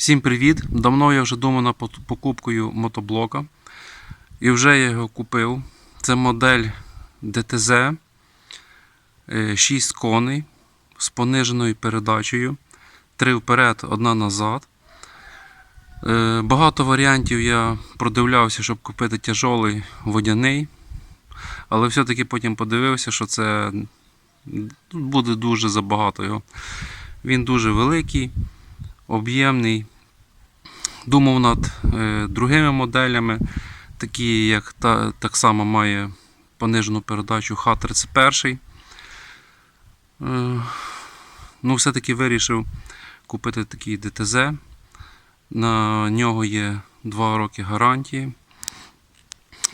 Всім привіт! Давно я вже думав над покупкою мотоблока. І вже я його купив. Це модель DTZ 6 коней з пониженою передачею. 3 вперед, одна назад. Е, Багато варіантів я продивлявся, щоб купити тяжолий водяний. Але все-таки потім подивився, що це буде дуже забагато його. Він дуже великий, об'ємний. Думав над е, другими моделями, такі як та, так само має понижену передачу Х-31. Е, ну, все-таки вирішив купити такий ДТЗ. На нього є 2 роки гарантії.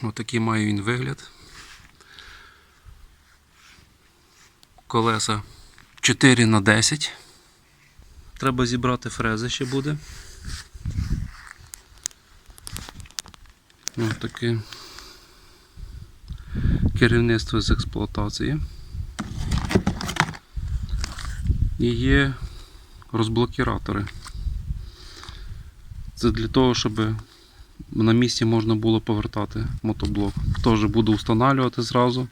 Отакий має він вигляд. Колеса 4 на 10. Треба зібрати фрези ще буде. Ось таке керівництво з експлуатації. І є розблокіратори. Це для того, щоб на місці можна було повертати мотоблок. Теж буду встановлювати зразу.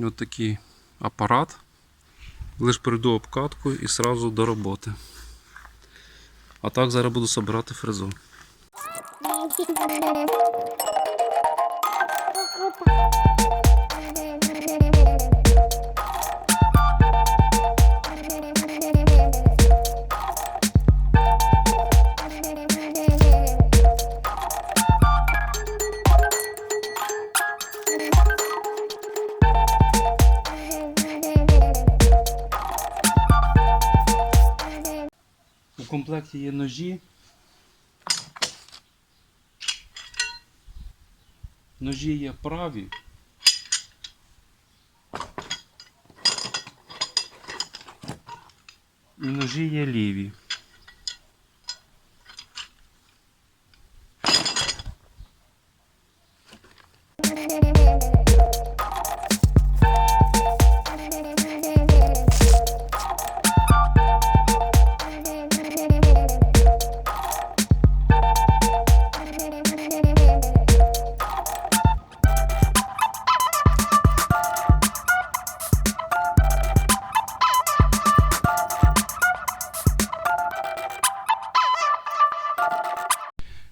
Ось такий апарат. Лиш прийду обкатку і одразу до роботи. А так зараз буду збирати фрезу. У комплекті є ножі. Ножі є праві. І ножі є ліві.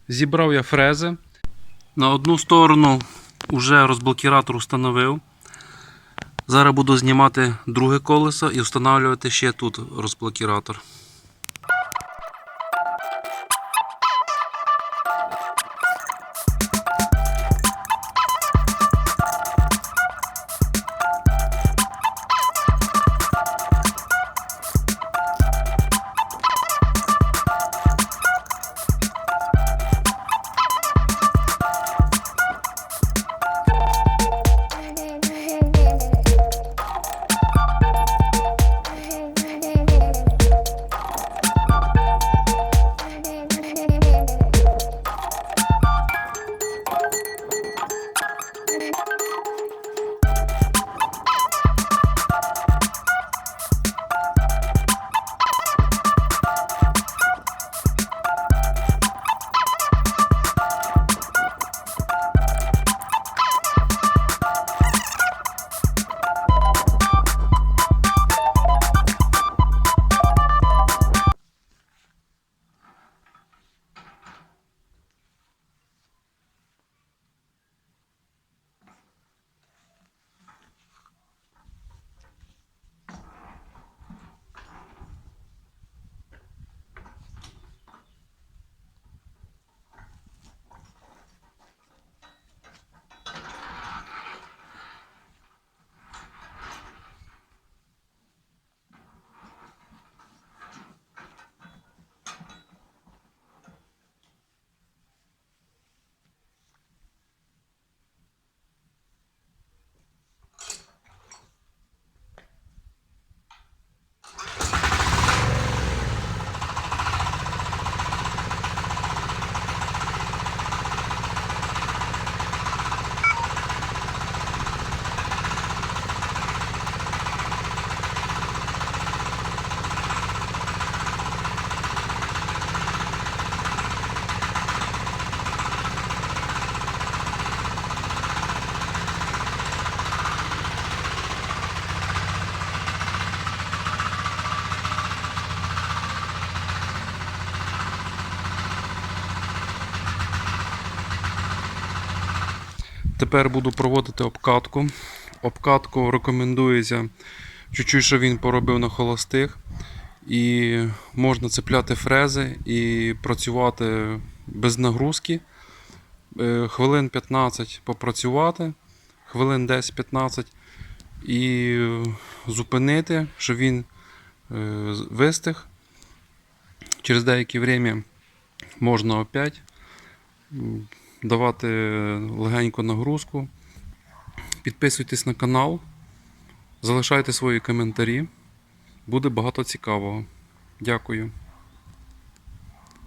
Зібрав я фрези. На одну сторону вже розблокіратор встановив. Зараз буду знімати друге колесо і встановлювати ще тут розблокіратор. Тепер буду проводити обкатку. Обкатку рекомендується чуть-чуть, що він поробив на холостих. І можна цепляти фрези і працювати без нагрузки. Е, Хвилин 15 попрацювати, хвилин 10-15 і зупинити, щоб він е, вистиг. Через деяке время можна опять давати легеньку нагрузку. Підписуйтесь на канал, залишайте свої коментарі. Буде багато цікавого. Дякую.